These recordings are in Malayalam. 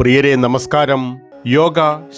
പ്രിയരെ നമസ്കാരം. യോഗ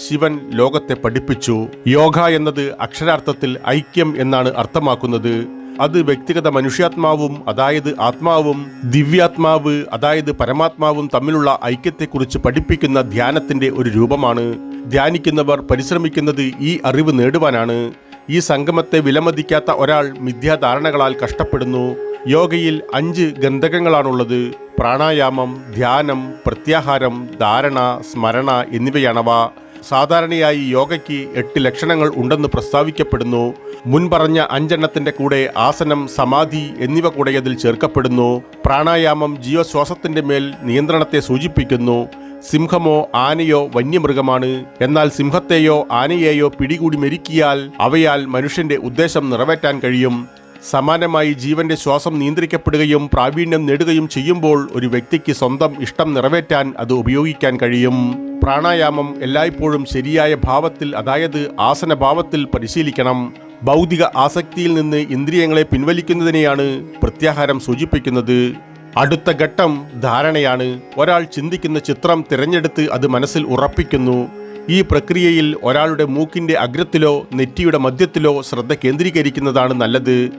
ശിവൻ ലോകത്തെ പഠിപ്പിച്ചു. യോഗ എന്നത് അക്ഷരാർത്ഥത്തിൽ ഐക്യം എന്നാണ് അർത്ഥമാക്കുന്നത്. അത് വ്യക്തിഗത മനുഷ്യാത്മാവും അതായത് ആത്മാവും ദിവ്യാത്മാവ് അതായത് പരമാത്മാവും തമ്മിലുള്ള ഐക്യത്തെക്കുറിച്ച് പഠിപ്പിക്കുന്ന ധ്യാനത്തിന്റെ ഒരു രൂപമാണ്. ധ്യാനിക്കുന്നവർ പരിശ്രമിക്കുന്നത് ഈ അറിവ് നേടുവാനാണ്. ഈ സംഗമത്തെ വിലമതിക്കാത്ത ഒരാൾ മിഥ്യാധാരണകളാൽ കഷ്ടപ്പെടുന്നു. യോഗയിൽ അഞ്ച് ഗന്ധകങ്ങളാണുള്ളത് പ്രാണായാമം ധ്യാനം പ്രത്യാഹാരം ധാരണ സ്മരണ എന്നിവയാണവ. സാധാരണയായി യോഗയ്ക്ക് എട്ട് ലക്ഷണങ്ങൾ ഉണ്ടെന്ന് പ്രസ്താവിക്കപ്പെടുന്നു. മുൻപറഞ്ഞ അഞ്ചെണ്ണത്തിന്റെ കൂടെ ആസനം സമാധി എന്നിവ കൂടെ അതിൽ ചേർക്കപ്പെടുന്നു. പ്രാണായാമം ജീവശ്വാസത്തിന്റെ മേൽ നിയന്ത്രണത്തെ സൂചിപ്പിക്കുന്നു. സിംഹമോ ആനയോ വന്യമൃഗമാണ്. എന്നാൽ സിംഹത്തെയോ ആനയെയോ പിടികൂടി മെരുക്കിയാൽ അവയാൽ മനുഷ്യന്റെ ഉദ്ദേശം നിറവേറ്റാൻ കഴിയും. സമാനമായി ജീവന്റെ ശ്വാസം നിയന്ത്രിക്കപ്പെടുകയും പ്രാവീണ്യം നേടുകയും ചെയ്യുമ്പോൾ ഒരു വ്യക്തിക്ക് സ്വന്തം ഇഷ്ടം നിറവേറ്റാൻ അത് ഉപയോഗിക്കാൻ കഴിയും. പ്രാണായാമം എല്ലായ്പ്പോഴും ശരിയായ ഭാവത്തിൽ അതായത് ആസനഭാവത്തിൽ പരിശീലിക്കണം. ഭൗതിക ആസക്തിയിൽ നിന്ന് ഇന്ദ്രിയങ്ങളെ പിൻവലിക്കുന്നതിനെയാണ് പ്രത്യാഹാരം സൂചിപ്പിക്കുന്നത്. അടുത്ത ഘട്ടം ധാരണയാണ്. ഒരാൾ ചിന്തിക്കുന്ന ചിത്രം തിരഞ്ഞെടുത്ത് അത് മനസ്സിൽ ഉറപ്പിക്കുന്നു. ഈ പ്രക്രിയയിൽ ഒരാളുടെ മൂക്കിന്റെ അഗ്രത്തിലോ നെറ്റിയുടെ മധ്യത്തിലോ ശ്രദ്ധ കേന്ദ്രീകരിക്കുന്നതാണ് നല്ലത്.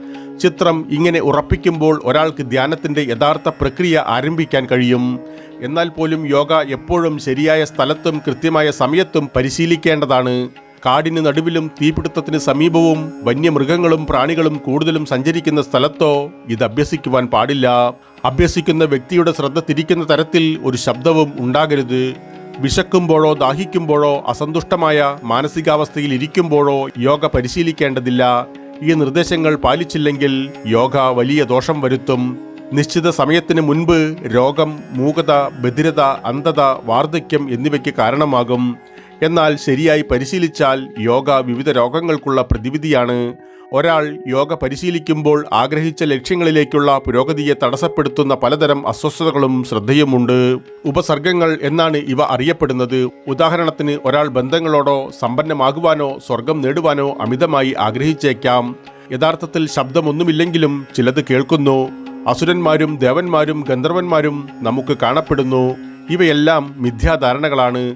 ചിത്രം ഇങ്ങനെ ഉറപ്പിക്കുമ്പോൾ ഒരാൾക്ക് ധ്യാനത്തിന്റെ യഥാർത്ഥ പ്രക്രിയ ആരംഭിക്കാൻ കഴിയും. എന്നാൽ പോലും യോഗ എപ്പോഴും ശരിയായ സ്ഥലത്തും കൃത്യമായ സമയത്തും പരിശീലിക്കേണ്ടതാണ്. കാടിന് നടുവിലും തീപിടുത്തത്തിന് സമീപവും വന്യമൃഗങ്ങളും പ്രാണികളും കൂടുതലും സഞ്ചരിക്കുന്ന സ്ഥലത്തോ ഇത് അഭ്യസിക്കുവാൻ പാടില്ല. അഭ്യസിക്കുന്ന വ്യക്തിയുടെ ശ്രദ്ധ തിരിക്കുന്ന തരത്തിൽ ഒരു ശബ്ദവും ഉണ്ടാകരുത്. വിശക്കുമ്പോഴോ ദാഹിക്കുമ്പോഴോ അസന്തുഷ്ടമായ മാനസികാവസ്ഥയിൽ ഇരിക്കുമ്പോഴോ യോഗ പരിശീലിക്കേണ്ടതില്ല. ഈ നിർദ്ദേശങ്ങൾ പാലിച്ചില്ലെങ്കിൽ യോഗ വലിയ ദോഷം വരുത്തും. നിശ്ചിത സമയത്തിന് മുൻപ് രോഗം മൂകത ബധിരത അന്ധത വാർദ്ധക്യം എന്നിവയ്ക്ക് കാരണമാകും. എന്നാൽ ശരിയായി പരിശീലിച്ചാൽ യോഗ വിവിധ രോഗങ്ങൾക്കുള്ള പ്രതിവിധിയാണ്. ഒരാൾ യോഗ പരിശീലിക്കുമ്പോൾ ആഗ്രഹിച്ച ലക്ഷ്യങ്ങളിലേക്കുള്ള പുരോഗതിയെ തടസ്സപ്പെടുത്തുന്ന പലതരം അസ്വസ്ഥതകളും ശ്രദ്ധയുമുണ്ട്. ഉപസർഗങ്ങൾ എന്നാണ് ഇവ അറിയപ്പെടുന്നത്. ഉദാഹരണത്തിന് ഒരാൾ ബന്ധങ്ങളോടോ സമ്പന്നമാകുവാനോ സ്വർഗം നേടുവാനോ അമിതമായി ആഗ്രഹിച്ചേക്കാം. യഥാർത്ഥത്തിൽ ശബ്ദമൊന്നുമില്ലെങ്കിലും ചിലത് കേൾക്കുന്നു. അസുരന്മാരും ദേവന്മാരും ഗന്ധർവന്മാരും നമുക്ക് കാണപ്പെടുന്നു. ഇവയെല്ലാം മിഥ്യാധാരണകളാണ്.